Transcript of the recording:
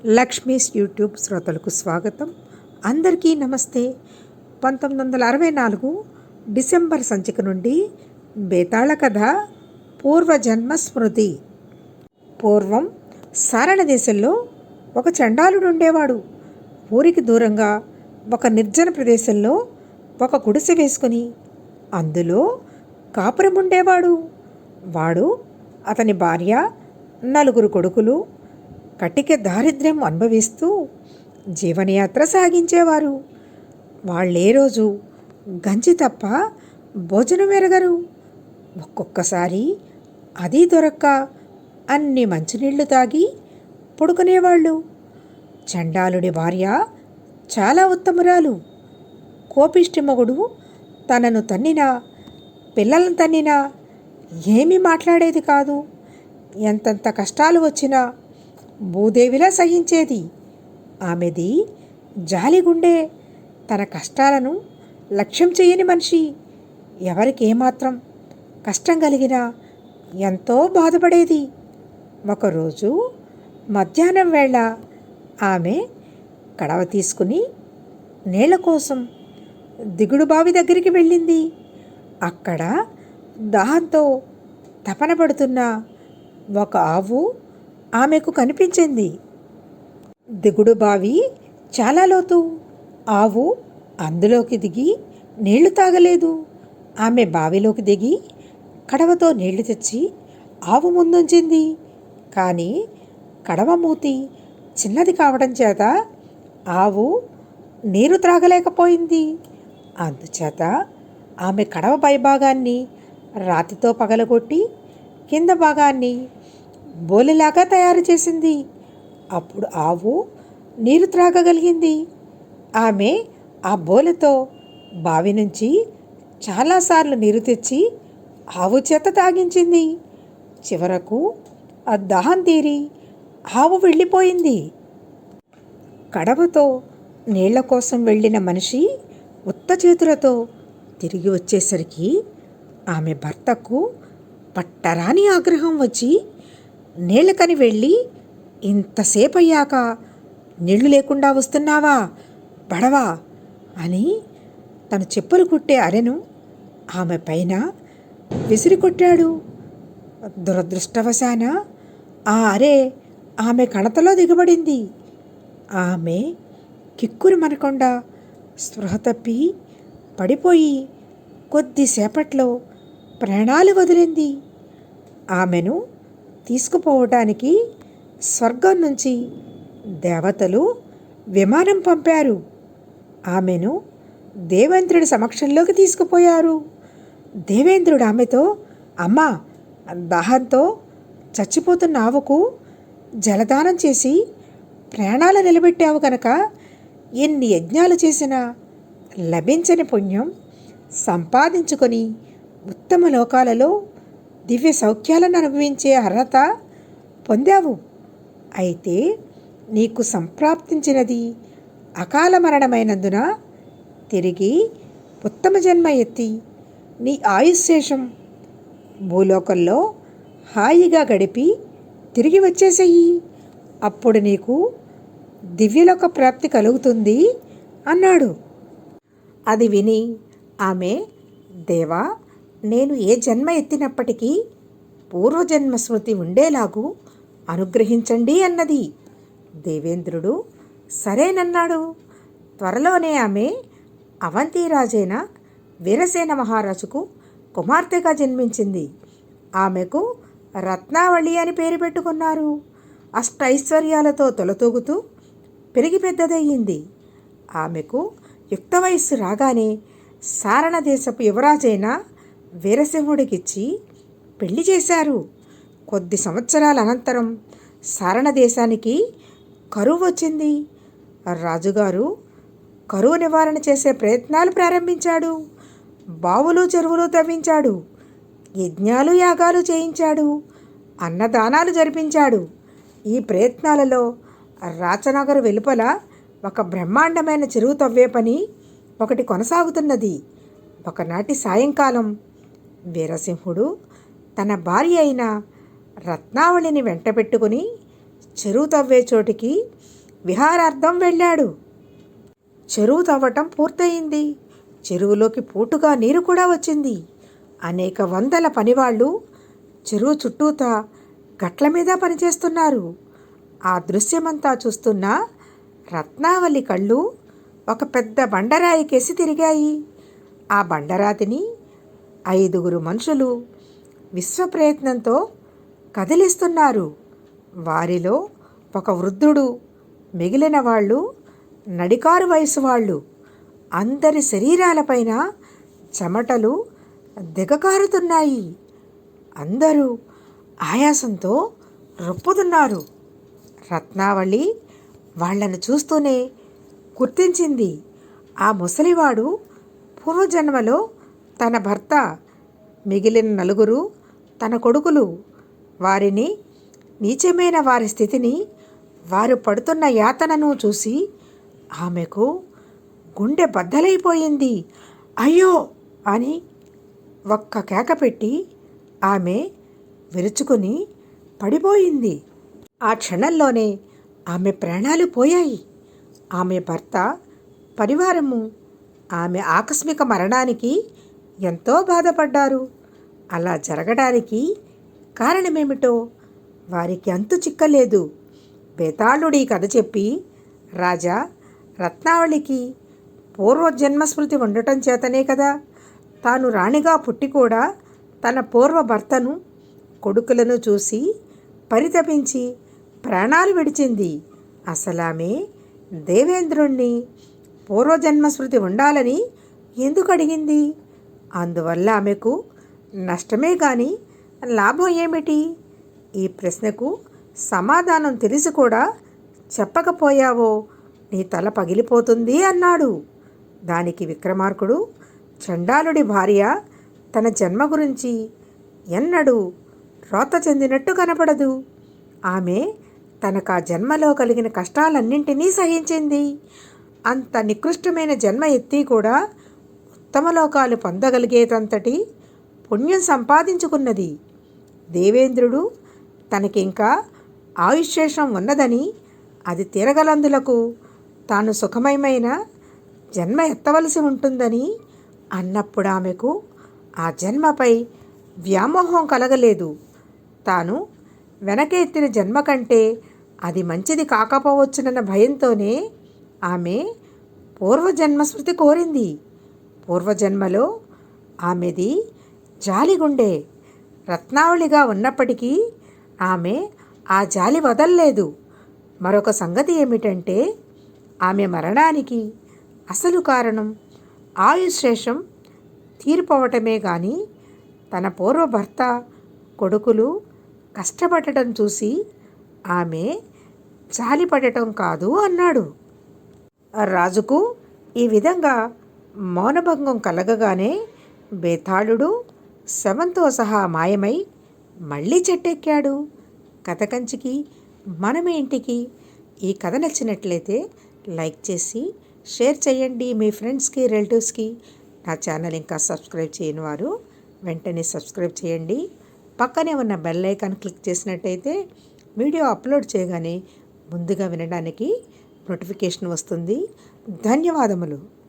Lakshmi's YouTube శ్రోతలకు స్వాగతం. అందరికీ నమస్తే. పంతొమ్మిది వందల అరవై నాలుగు డిసెంబర్ సంచిక నుండి బేతాళ కథ పూర్వజన్మ స్మృతి. పూర్వం సారణ దేశంలో ఒక చండాలుడు ఉండేవాడు. ఊరికి దూరంగా ఒక నిర్జన ప్రదేశంలో ఒక గుడిసె వేసుకుని అందులో కాపురం ఉండేవాడు. వాడు అతని భార్య నలుగురు కొడుకులు కటిక దారిద్ర్యం అనుభవిస్తూ జీవనయాత్ర సాగించేవారు. వాళ్ళే రోజు గంజి తప్ప భోజనం ఎరగరు. ఒక్కొక్కసారి అది దొరక్క అన్ని మంచినీళ్ళు తాగి పడుకునేవాళ్ళు. చండాలుడి భార్య చాలా ఉత్తమురాలు. కోపిష్టి మగుడు తనను తన్నినా పిల్లలను తన్నినా ఏమీ మాట్లాడేది కాదు. ఎంతంత కష్టాలు వచ్చినా భూదేవిలా సహించేది. ఆమెది జాలిగుండే. తన కష్టాలను లక్ష్యం చేయని మనిషి. ఎవరికి ఏమాత్రం కష్టం కలిగినా ఎంతో బాధపడేది. ఒకరోజు మధ్యాహ్నం వేళ ఆమె కడవ తీసుకుని నీళ్ళ కోసం దిగుడు బావి దగ్గరికి వెళ్ళింది. అక్కడ దాహంతో తపన పడుతున్న ఒక ఆవు ఆమెకు కనిపించింది. దిగుడు బావి చాలా లోతు. ఆవు అందులోకి దిగి నీళ్ళు తాగలేదు. ఆమె బావిలోకి దిగి కడవతో నీళ్ళు తెచ్చి ఆవు ముందుంచింది. కానీ కడవ మూతి చిన్నది కావడం చేత ఆవు నీరు త్రాగలేకపోయింది. అందుచేత ఆమె కడవ పైభాగాన్ని రాతితో పగలగొట్టి కింద భాగాన్ని బోలిలాగా తయారు చేసింది. అప్పుడు ఆవు నీరు త్రాగగలిగింది. ఆమె ఆ బోలెతో బావి నుంచి చాలాసార్లు నీరు తెచ్చి ఆవు చేత తాగించింది. చివరకు ఆ దాహం తీరి ఆవు వెళ్ళిపోయింది. కడవతో నీళ్ళ కోసం వెళ్ళిన మనిషి ఉత్త చేతులతో తిరిగి వచ్చేసరికి ఆమె భర్తకు పట్టరాని ఆగ్రహం వచ్చి నీళ్ళకని వెళ్ళి ఇంతసేపు అయ్యాక నీళ్ళు లేకుండా వస్తున్నావా? పడవా? అని తన చెప్పులు కుట్టే అరెను ఆమె పైన విసిరి కొట్టాడు. దురదృష్టవశాన ఆ అరే ఆమె కణతలో దిగబడింది. ఆమె కిక్కురు మనకుండా స్పృహ తప్పి పడిపోయి కొద్దిసేపట్లో ప్రాణాలు వదిలింది. ఆమెను తీసుకుపోవటానికి స్వర్గం నుంచి దేవతలు విమానం పంపారు. ఆమెను దేవేంద్రుడి సమక్షంలోకి తీసుకుపోయారు. దేవేంద్రుడు ఆమెతో అమ్మా దాహంతో చచ్చిపోతున్న ఆవుకు జలదానం చేసి ప్రాణాలు నిలబెట్టావు కనుక ఎన్ని యజ్ఞాలు చేసినా లభించని పుణ్యం సంపాదించుకొని ఉత్తమ లోకాలలో దివ్య సౌఖ్యాలను అనుభవించే అర్హత పొందావు. అయితే నీకు సంప్రాప్తించినది అకాల మరణమైనందున తిరిగి ఉత్తమ జన్మ ఎత్తి నీ ఆయుశేషం భూలోకంలో హాయిగా గడిపి తిరిగి వచ్చేసేయి. అప్పుడు నీకు దివ్యలోక ప్రాప్తి కలుగుతుంది అన్నాడు. అది విని ఆమె దేవా నేను ఏ జన్మ ఎత్తినప్పటికీ పూర్వజన్మ స్మృతి ఉండేలాగు అనుగ్రహించండి అన్నది. దేవేంద్రుడు సరేనన్నాడు. త్వరలోనే ఆమె అవంతిరాజైన వీరసేన మహారాజుకు కుమార్తెగా జన్మించింది. ఆమెకు రత్నావళి అని పేరు పెట్టుకున్నారు. అష్టైశ్వర్యాలతో తొలతూగుతూ పెరిగి పెద్దదయ్యింది. ఆమెకు యుక్త వయస్సు రాగానే సారణ దేశపు యువరాజైన వీరసింహుడికిచ్చి పెళ్ళి చేశారు. కొద్ది సంవత్సరాల అనంతరం సారణ దేశానికి కరువు వచ్చింది. రాజుగారు కరువు నివారణ చేసే ప్రయత్నాలు ప్రారంభించాడు. బావులు చెరువులు తవ్వించాడు. యజ్ఞాలు యాగాలు చేయించాడు. అన్నదానాలు జరిపించాడు. ఈ ప్రయత్నాలలో రాచనగర్ వెలుపల ఒక బ్రహ్మాండమైన చెరువు తవ్వే పని ఒకటి కొనసాగుతున్నది. ఒకనాటి సాయంకాలం వీరసింహుడు తన భార్య అయిన రత్నావళిని వెంటబెట్టుకుని చెరువు తవ్వే చోటికి విహారార్థం వెళ్ళాడు. చెరువు తవ్వటం పూర్తయింది. చెరువులోకి పూటుగా నీరు కూడా వచ్చింది. అనేక వందల పనివాళ్ళు చెరువు చుట్టూతా గట్ల మీద పనిచేస్తున్నారు. ఆ దృశ్యమంతా చూస్తున్న రత్నావళి కళ్ళు ఒక పెద్ద బండరాయి కేసి తిరిగాయి. ఆ బండరాతిని ఐదుగురు మనుషులు విశ్వప్రయత్నంతో కదిలిస్తున్నారు. వారిలో ఒక వృద్ధుడు మిగిలిన వాళ్ళు నడికారు వయసు వాళ్ళు. అందరి శరీరాలపైన చెమటలు దిగకారుతున్నాయి. అందరూ ఆయాసంతో రొప్పుతున్నారు. రత్నావళి వాళ్ళను చూస్తూనే గుర్తించింది. ఆ ముసలివాడు పూర్వజన్మలో తన భర్త మిగిలిన నలుగురు తన కొడుకులు. వారిని నీచమైన వారి స్థితిని వారు పడుతున్న యాతనను చూసి ఆమెకు గుండె బద్దలైపోయింది. అయ్యో! అని ఒక్క కేక పెట్టి ఆమె విరుచుకుని పడిపోయింది. ఆ క్షణంలోనే ఆమె ప్రాణాలు పోయాయి. ఆమె భర్త పరివారము ఆమె ఆకస్మిక మరణానికి ఎంతో బాధపడ్డారు. అలా జరగడానికి కారణమేమిటో వారికి అంతు చిక్కలేదు. బేతాళుడి కథ చెప్పి రాజా రత్నావళికి పూర్వజన్మస్మృతి ఉండటం చేతనే కదా. తాను రాణిగా పుట్టి కూడా తన పూర్వ భర్తను కొడుకులను చూసి పరితపించి ప్రాణాలు విడిచింది. అసలామె దేవేంద్రుణ్ణి పూర్వజన్మస్మృతి ఉండాలని ఎందుకు అడిగింది? అందువల్ల ఆమెకు నష్టమే కానీ లాభం ఏమిటి? ఈ ప్రశ్నకు సమాధానం తెలిసి కూడా చెప్పకపోయావో? నీ తల పగిలిపోతుంది అన్నాడు. దానికి విక్రమార్కుడు చండాలుడి భార్య తన జన్మ గురించి ఎన్నడూ రోత చెందినట్టు కనపడదు. ఆమె తనకు ఆ జన్మలో కలిగిన కష్టాలన్నింటినీ సహించింది. అంత నికృష్టమైన జన్మ ఎత్తి కూడా ఉత్తమ లోకాలు పొందగలిగేటంతటి పుణ్యం సంపాదించుకున్నది. దేవేంద్రుడు తనకింకా ఆయుశేషం ఉన్నదని అది తీరగలందులకు తాను సుఖమయమైన జన్మ ఎత్తవలసి ఉంటుందని అన్నప్పుడు ఆమెకు ఆ జన్మపై వ్యామోహం కలగలేదు. తాను వెనకెత్తిన జన్మ కంటే అది మంచిది కాకపోవచ్చునన్న భయంతోనే ఆమె పూర్వజన్మస్మృతి కోరింది. పూర్వజన్మలో ఆమెది జాలిగుండే రత్నావళిగా ఉన్నప్పటికీ ఆమె ఆ జాలి వదల్లేదు. మరొక సంగతి ఏమిటంటే ఆమె మరణానికి అసలు కారణం ఆయుశేషం తీరిపోవటమే కానీ తన పూర్వ భర్త కొడుకులు కష్టపడటం చూసి ఆమె జాలిపడటం కాదు అన్నాడు. రాజుకు ఈ విధంగా మౌనభంగం కలగగానే బేతాళుడు శవంతో సహా మాయమై మళ్ళీ చెట్టెక్కాడు. కథ కంచికి మనమే ఇంటికి. ఈ కథ నచ్చినట్లయితే లైక్ చేసి షేర్ చేయండి మీ ఫ్రెండ్స్కి రిలేటివ్స్కి. నా ఛానల్ ఇంకా సబ్స్క్రైబ్ చేయని వారు వెంటనే సబ్స్క్రైబ్ చేయండి. పక్కనే ఉన్న బెల్ ఐకాన్ క్లిక్ చేసినట్టయితే వీడియో అప్లోడ్ చేయగానే ముందుగా వినడానికి నోటిఫికేషన్ వస్తుంది. ధన్యవాదములు.